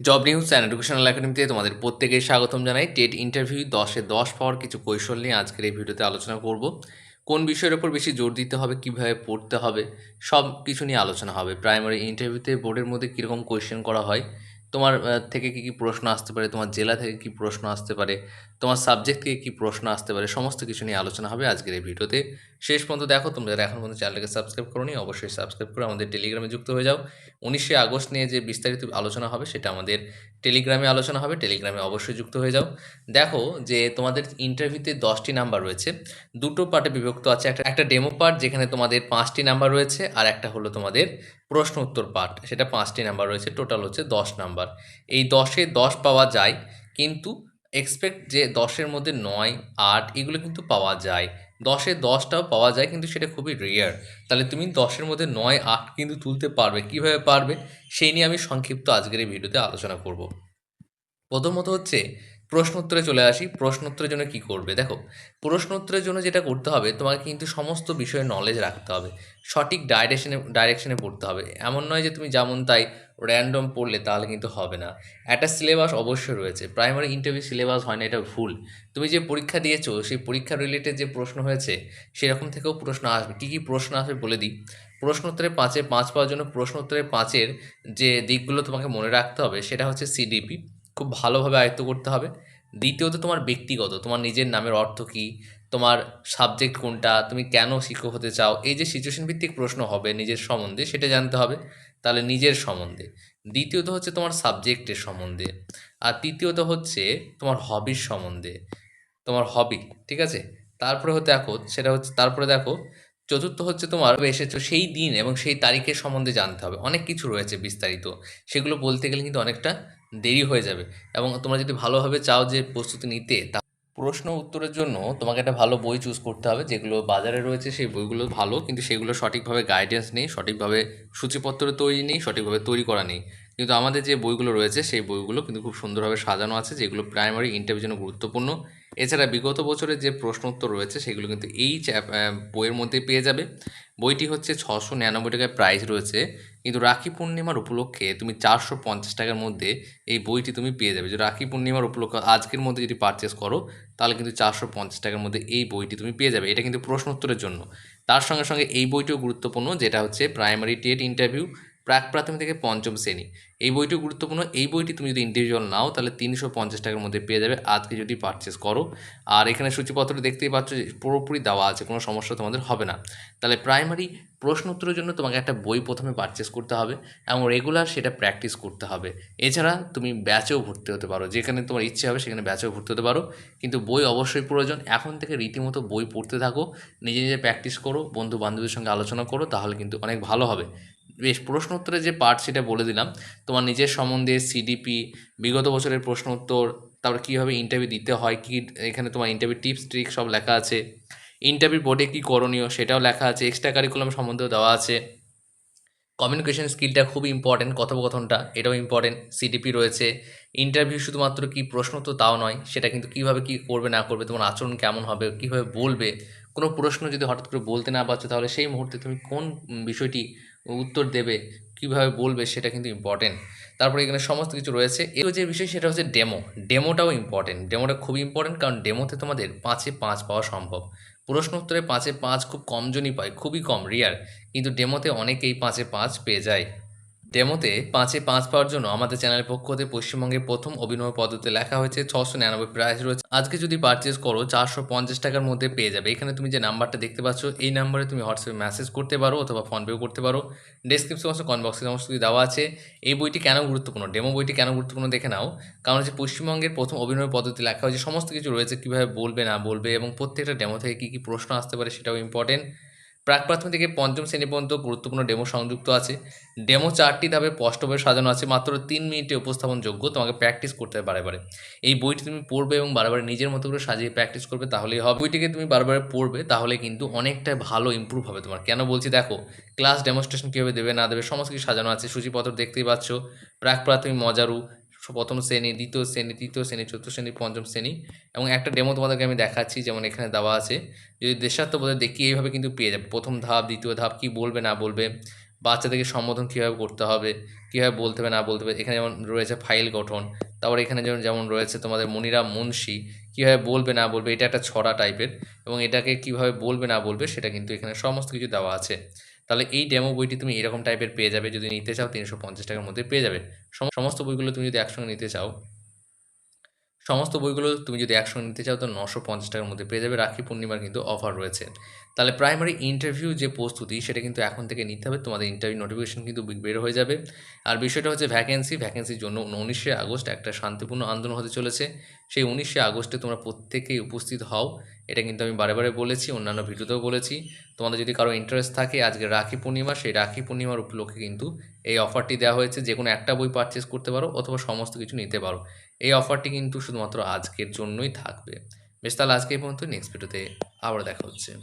Job news and educational একাডেমিতে তোমাদের প্রত্যেকের স্বাগতম জানাই। টেট ইন্টারভিউ দশে দশ পাওয়ার কিছু কৌশল নিয়ে আজকের এই ভিডিওতে আলোচনা করব। কোন বিষয়ের ওপর বেশি জোর দিতে হবে, কীভাবে পড়তে হবে সব কিছু নিয়ে আলোচনা হবে। প্রাইমারি ইন্টারভিউতে বোর্ডের মধ্যে কীরকম কোয়েশ্চেন করা হয় তোমার থেকে কী কী প্রশ্ন আসতে পারে? তোমার জেলা থেকে কী প্রশ্ন আসতে পারে? তোমার সাবজেক্ট থেকে কী প্রশ্ন আসতে পারে? সমস্ত কিছু নিয়ে আলোচনা হবে আজকের এই ভিডিওতে। শেষ পর্যন্ত দেখো, তোমরা যারা এখন পর্যন্ত চ্যানেলটাকে সাবস্ক্রাইব করো নি অবশ্যই সাবস্ক্রাইব করে আমাদের টেলিগ্রামে যুক্ত হয়ে যাও। উনিশে আগস্ট নিয়ে যে বিস্তারিত আলোচনা হবে, সেটা আমাদের টেলিগ্রামে আলোচনা হবে। টেলিগ্রামে অবশ্যই যুক্ত হয়ে যাও। দেখো যে তোমাদের ইন্টারভিউতে দশটি নাম্বার রয়েছে। দুটো পার্টে বিভক্ত আছে। একটা একটা ডেমো পার্ট যেখানে তোমাদের পাঁচটি নাম্বার রয়েছে, আর একটা হলো তোমাদের প্রশ্ন উত্তর পার্ট সেটা পাঁচটি নাম্বার রয়েছে। টোটাল হচ্ছে দশ নাম্বার এই দশে দশ পাওয়া যায়, কিন্তু এক্সপেক্ট যে দশের মধ্যে নয়, আট, এগুলো কিন্তু পাওয়া যায়। দশে দশটাও পাওয়া যায়, কিন্তু সেটা খুবই রেয়ার তাহলে তুমি দশের মধ্যে নয়, আট কিন্তু তুলতে পারবে। কীভাবে পারবে? সেই নিয়ে আমি সংক্ষিপ্ত আজকের এই ভিডিওতে আলোচনা করব। প্রথমত হচ্ছে প্রশ্ন উত্তরে চলে আসি। প্রশ্ন উত্তরের জন্য কি করবে? দেখো প্রশ্ন উত্তরের জন্য যেটা করতে হবে, তোমাকে কিন্তু সমস্ত বিষয়ে নলেজ রাখতে হবে। সঠিক ডাইরেকশনে ডাইরেকশনে পড়তে হবে। এমন নয় যে তুমি যেমন তাই র্যান্ডম পড়লে তাহলে কিন্তু হবে না। একটা সিলেবাস অবশ্যই রয়েছে। প্রাইমারি ইন্টারভিউ সিলেবাস হয় না, এটা ভুল। তুমি যে পরীক্ষা দিয়েছ, সেই পরীক্ষা রিলেটেড যে প্রশ্ন হয়েছে, সেরকম থেকেও প্রশ্ন আসবে। কী কী প্রশ্ন আসবে বলে দিই। প্রশ্ন উত্তরে পাঁচে পাঁচ পাওয়ার জন্য প্রশ্ন উত্তরে পাঁচের যে দিকগুলো তোমাকে মনে রাখতে হবে, সেটা হচ্ছে সিডিপি খুব ভালোভাবে আয়ত্ত করতে হবে। দ্বিতীয়ত তোমার ব্যক্তিগত, তোমার নিজের নামের অর্থ কী তোমার সাবজেক্ট কোনটা, তুমি কেন শিক্ষক হতে চাও, এই যে সিচুয়েশন ভিত্তিক প্রশ্ন হবে নিজের সম্বন্ধে, সেটা জানতে হবে। তাহলে নিজের সম্বন্ধে। দ্বিতীয়ত হচ্ছে তোমার সাবজেক্টের সম্বন্ধে। আর তৃতীয়ত হচ্ছে তোমার হবির সম্বন্ধে। তোমার হবি ঠিক আছে? তারপরে হতে দেখো, সেটা হচ্ছে, তারপরে দেখো, চতুর্থ হচ্ছে তোমার এসেছ সেই দিন এবং সেই তারিখের সম্বন্ধে জানতে হবে। অনেক কিছু রয়েছে বিস্তারিত। সেগুলো বলতে গেলে কিন্তু অনেকটা দেরি হয়ে যাবে। এবং তোমরা যদি ভালোভাবে চাও যে প্রস্তুতি নিতে প্রশ্ন উত্তরের জন্য তোমাকে একটা ভালো বই চুজ করতে হবে, যেগুলো বাজারে রয়েছে সেই বইগুলো ভালো, কিন্তু সেগুলো সঠিকভাবে গাইডেন্স নেই, সঠিকভাবে সূচিপত্র তৈরি নেই, সঠিকভাবে তৈরি করা নেই। কিন্তু আমাদের যে বইগুলো রয়েছে, সেই বইগুলো কিন্তু খুব সুন্দরভাবে সাজানো আছে, যেগুলো প্রাইমারি ইন্টারভিউ জন্য গুরুত্বপূর্ণ। এছাড়া বিগত বছরের যে প্রশ্ন উত্তর রয়েছে, সেগুলো কিন্তু এই বইয়ের মধ্যে পেয়ে যাবে। বইটি হচ্ছে ছশো নিরানব্বই টাকায় প্রাইস রয়েছে। কিন্তু রাখি পূর্ণিমার উপলক্ষে তুমি চারশো পঞ্চাশ টাকার মধ্যে এই বইটি তুমি পেয়ে যাবে। যে রাখি পূর্ণিমার উপলক্ষে আজকের মধ্যে যদি পারচেস করো, তাহলে কিন্তু চারশো পঞ্চাশ টাকার মধ্যে এই বইটি তুমি পেয়ে যাবে। এটা কিন্তু প্রশ্ন উত্তরের জন্য। তার সঙ্গে সঙ্গে এই বইটিও গুরুত্বপূর্ণ, যেটা হচ্ছে প্রাইমারি টেট ইন্টারভিউ প্রাক প্রাথমিক থেকে পঞ্চম শ্রেণি। এই বইটি গুরুত্বপূর্ণ। এই বইটি তুমি যদি ইন্ডিভিজুয়াল নাও, তাহলে তিনশো পঞ্চাশ টাকার মধ্যে পেয়ে যাবে। আজকে যদি পারচেস করো, আর এখানে সূচিপত্র দেখতেই পাচ্ছ যে পুরোপুরি দেওয়া আছে, কোনো সমস্যা তোমাদের হবে না। তাহলে প্রাইমারি প্রশ্ন উত্তরের জন্য তোমাকে একটা বই প্রথমে পারচেস করতে হবে এবং রেগুলার সেটা প্র্যাকটিস করতে হবে। এছাড়া তুমি ব্যাচেও ভর্তি হতে পারো। যেখানে তোমার ইচ্ছে হবে সেখানে ব্যাচেও ভর্তি হতে পারো। কিন্তু বই অবশ্যই প্রয়োজন। এখন থেকে রীতিমতো বই পড়তে থাকো। নিজে নিজে প্র্যাকটিস করো। বন্ধু বান্ধবীর সঙ্গে আলোচনা করো, তাহলে কিন্তু অনেক ভালো হবে। বেশ প্রশ্ন উত্তরের যে পার্ট সেটা বলে দিলাম। তোমার নিজের সম্বন্ধে সিডিপি বিগত বছরের প্রশ্ন উত্তর, তারপর কীভাবে ইন্টারভিউ দিতে হয়, কী এখানে তোমার ইন্টারভিউ টিপস ট্রিক সব লেখা আছে। ইন্টারভিউ বোর্ডে কী করণীয় সেটাও লেখা আছে এক্সট্রা কারিকুলাম সম্বন্ধেও দেওয়া আছে। কমিউনিকেশন স্কিলটা খুব ইম্পর্টেন্ট কথোপকথনটা, এটাও ইম্পর্টেন্ট সিডিপি রয়েছে। ইন্টারভিউ শুধুমাত্র কি প্রশ্ন তো তাও নয়, সেটা কিন্তু কীভাবে কী করবে না করবে, তোমার আচরণ কেমন হবে, কীভাবে বলবে কোনো প্রশ্ন যদি হঠাৎ করে বলতে না পারছ, তাহলে সেই মুহূর্তে তুমি কোন বিষয়টি উত্তর দেবে, কীভাবে বলবে সেটা কিন্তু ইম্পর্টেন্ট তারপরে এখানে সমস্ত কিছু রয়েছে। এর যে বিষয় সেটা হচ্ছে ডেমো ডেমোটাও ইম্পর্টেন্ট ডেমোটা খুবই ইম্পর্টেন্ট কারণ ডেমোতে তোমাদের পাঁচে পাঁচ পাওয়া সম্ভব। প্রশ্ন উত্তরে পাঁচে পাঁচ খুব কম জনই পায়, খুবই কম রিয়ার কিন্তু ডেমোতে অনেকেই পাঁচে পাঁচ পেয়ে যায়। ডেমোতে পাঁচে পাঁচ পাওয়ার জন্য আমাদের চ্যানেলের পক্ষ থেকে পশ্চিমবঙ্গের প্রথম অভিনব পদ্ধতি লেখা হয়েছে ছশো নিরানব্বই প্রাইস রয়েছে। আজকে যদি পারচেস করো, চারশো পঞ্চাশ টাকার মধ্যে পেয়ে যাবে। এখানে তুমি যে নাম্বারটা দেখতে পাচ্ছ, এই নাম্বারে তুমি হোয়াটসঅ্যাপে মেসেজ করতে পারো অথবা ফোনপেও করতে পারো। ডেসক্রিপশন বক্সে কমেন্ট বক্সে সমস্ত কিছু দেওয়া আছে। এই বইটি কেন গুরুত্বপূর্ণ? ডেমো বইটি কেন গুরুত্বপূর্ণ দেখে নাও। কারণ হচ্ছে পশ্চিমবঙ্গের প্রথম অভিনয় পদ্ধতি লেখা হয়েছে। সমস্ত কিছু রয়েছে, কীভাবে বলবে, না বলবে, এবং প্রত্যেকটা ডেমো থেকে কী কী প্রশ্ন আসতে পারে সেটাও ইম্পর্টেন্ট প্রাক প্রাথমিক থেকে পঞ্চম শ্রেণি পর্যন্ত গুরুত্বপূর্ণ ডেমো সংযুক্ত আছে। ডেমো চারটি ধাপে স্পষ্টভাবে সাজানো আছে, মাত্র তিন মিনিটে উপস্থাপন যোগ্য, তোমাকে প্র্যাকটিস করতে হবে বারে এই বইটি তুমি পড়বে এবং বারবার নিজের মতো করে সাজিয়ে প্র্যাকটিস করবে, তাহলেই হবে। বইটিকে তুমি বারবার পড়বে, তাহলে কিন্তু অনেকটা ভালো ইম্প্রুভ হবে তোমার। কেন বলছি? দেখো ক্লাস ডেমনস্ট্রেশন কীভাবে দেবে, না দেবে, সমস্ত কিছু সাজানো আছে, সূচিপত্র দেখতেই পাচ্ছ। প্রাক প্রাথমিক মজারু প্রথম শ্রেণি, দ্বিতীয় শ্রেণি, তৃতীয় শ্রেণি, চতুর্থ শ্রেণি, পঞ্চম শ্রেণি এবং একটা ডেমো তোমাদেরকে আমি দেখাচ্ছি, যেমন এখানে দেওয়া আছে। যদি দেশাত্মবোধে দেখি, এইভাবে কিন্তু পেয়ে যাবে। প্রথম ধাপ, দ্বিতীয় ধাপ, কি বলবে, না বলবে, বাচ্চাদেরকে সম্বোধন কীভাবে করতে হবে, কীভাবে বলতে হবে, না বলতে হবে, এখানে যেমন রয়েছে ফাইল গঠন, তারপর এখানে যেমন যেমন রয়েছে তোমাদের মনিরা মুন্সি কীভাবে বলবে না বলবে, এটা একটা ছড়া টাইপের এবং এটাকে কীভাবে বলবে না বলবে সেটা কিন্তু এখানে সমস্ত কিছু দেওয়া আছে। তাহলে এই ডেমো বইটি তুমি এরকম টাইপের পেয়ে যাবে, যদি নিতে চাও তিনশো পঞ্চাশ টাকার মধ্যে পেয়ে যাবে। সমস্ত বইগুলো তুমি যদি একসঙ্গে নিতে চাও সমস্ত বইগুলো তুমি যদি একসঙ্গে নিতে চাও, তো নশো পঞ্চাশ টাকার মধ্যে পেয়ে যাবে। রাখি পূর্ণিমার কিন্তু অফার রয়েছে। তাহলে প্রাইমারি ইন্টারভিউ যে প্রস্তুতি, সেটা কিন্তু এখন থেকে নিতে হবে। তোমাদের ইন্টারভিউ নোটিফিকেশন কিন্তু বের হয়ে যাবে। আর বিষয়টা হচ্ছে ভ্যাকেন্সি ভ্যাকেন্সির জন্য উনিশে আগস্ট একটা শান্তিপূর্ণ আন্দোলন হতে চলেছে। সেই উনিশে আগস্টে তোমরা প্রত্যেকেই উপস্থিত হও। এটা কিন্তু আমি বারে বারে বলেছি, অন্যান্য ভিডিওতেও বলেছি। তোমাদের যদি কারও ইন্টারেস্ট থাকে, আজকে রাখি পূর্ণিমা, সেই রাখি পূর্ণিমার উপলক্ষে কিন্তু এই অফারটি দেওয়া হয়েছে। যে কোনো একটা বই পারচেস করতে পারো অথবা সমস্ত কিছু নিতে পারো। এই অফারটি কিন্তু শুধুমাত্র আজকের জন্যই থাকবে। বেশ, তাহলে আজকে এই পর্যন্ত নেক্সট ভিডিওতে আবার দেখা হচ্ছে।